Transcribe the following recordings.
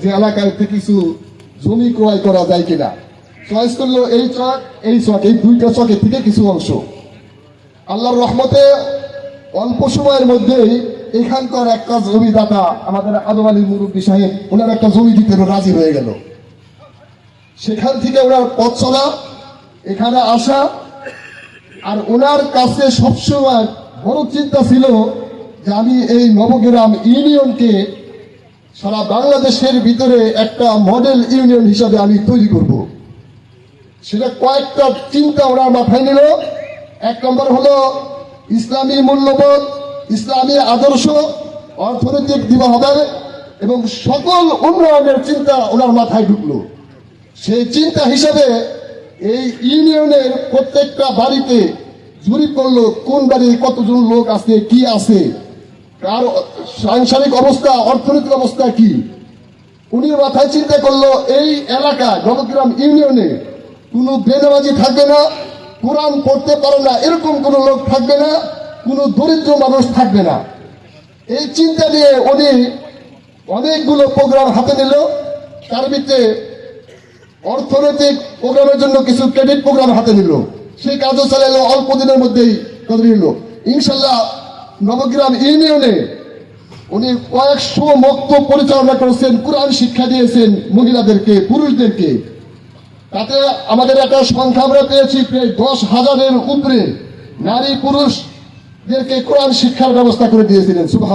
যে এলাকায় থেকে কিছু জমি ক্রয় করা যায় কিনা। চয়েস করল এই চক এই চক এই দুইটা চকের থেকে কিছু অংশ। আল্লাহর রহমতে অল্প সময়ের মধ্যেই এখানকার একটা জমিদাতা আমাদের আদম আলী মুরব্বী সাহেব, ওনার একটা জমি দিতে রাজি হয়ে গেল। সেখান থেকে ওনার পথ চলা, এখানে আসা, আর ওনার কাছে সবসময় বড় চিন্তা ছিল যে আমি এই নবগ্রাম ইউনিয়নকে সারা বাংলাদেশের ভিতরে একটা মডেল ইউনিয়ন হিসাবে আমি তৈরি করব। সেটা কয়েকটা চিন্তা ওনার মাথায় নিল। এক নম্বর হলো ইসলামী মূল্যবোধ, ইসলামী আদর্শ, অর্থনৈতিক দিবা হবে এবং সকল উন্নয়নের চিন্তা ওনার মাথায় ঢুকলো। সেই চিন্তা হিসাবে এই ইউনিয়নের প্রত্যেকটা বাড়িতে জরিপ করল কোন বাড়ি কতজন লোক আছে, কি আছে, কার সাংসারিক অবস্থা, অর্থনৈতিক অবস্থা কি? উনি মাথায় চিন্তা করল, এই এলাকা নবগ্রাম ইউনিয়নে কোনো বেনামাজি থাকবে না, কোরআন পড়তে পারে না, এরকম কোনো লোক থাকবে না, কোনো দরিদ্র মানুষ থাকবে না। এই চিন্তা নিয়ে উনি অনেকগুলো প্রোগ্রাম হাতে নিল। তার ভিতরে অর্থনৈতিক প্রোগ্রামের জন্য কিছু ক্রেডিট প্রোগ্রাম হাতে নিল। সেই কাজও চালালো, অল্প দিনের মধ্যেই করে নিল ইনশাল্লাহ নবগ্রাম ইউনিয়নে উনি কয়েকশো মক্ত পরিচালনা করেছেন, কোরআন শিক্ষা দিয়েছেন মহিলাদেরকে, পুরুষদেরকে। তাতে আমাদের একটা সংখ্যা আমরা পেয়েছি, প্রায় দশ হাজারের উপরে নারী পুরুষদেরকে কোরআন শিক্ষার ব্যবস্থা করে দিয়েছিলেন সুবাহ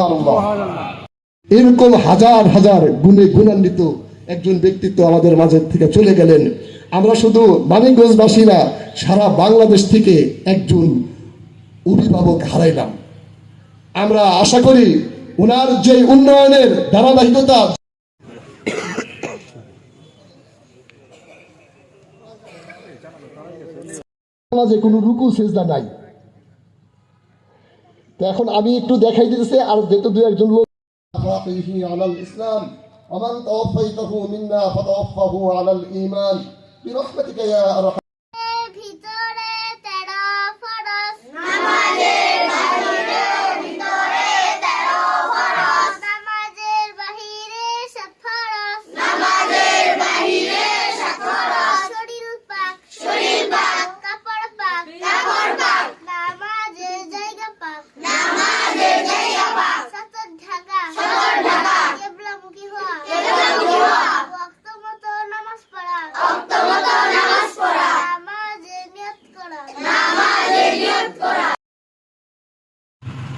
এরকম হাজার হাজার গুণে গুণান্বিত একজন ব্যক্তিত্ব আমাদের মাঝে থেকে চলে গেলেন। আমরা শুধু মানিকগঞ্জবাসীরা সারা বাংলাদেশ থেকে একজন অভিভাবক হারাইলাম। আমরা আশা করি ওনার যে উন্নয়নের ধারাবাহিকতা সমাজে কোনো রুকু সেজদা নাই তো এখন আমি একটু দেখাই দিতেছি আর যেহেতু দু একজন লোক أخلاقه على الإسلام ومن توفيته منا فتوفه على الإيمان برحمتك يا أرحم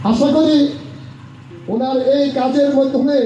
আশা করি ওনার এই কাজের মাধ্যমে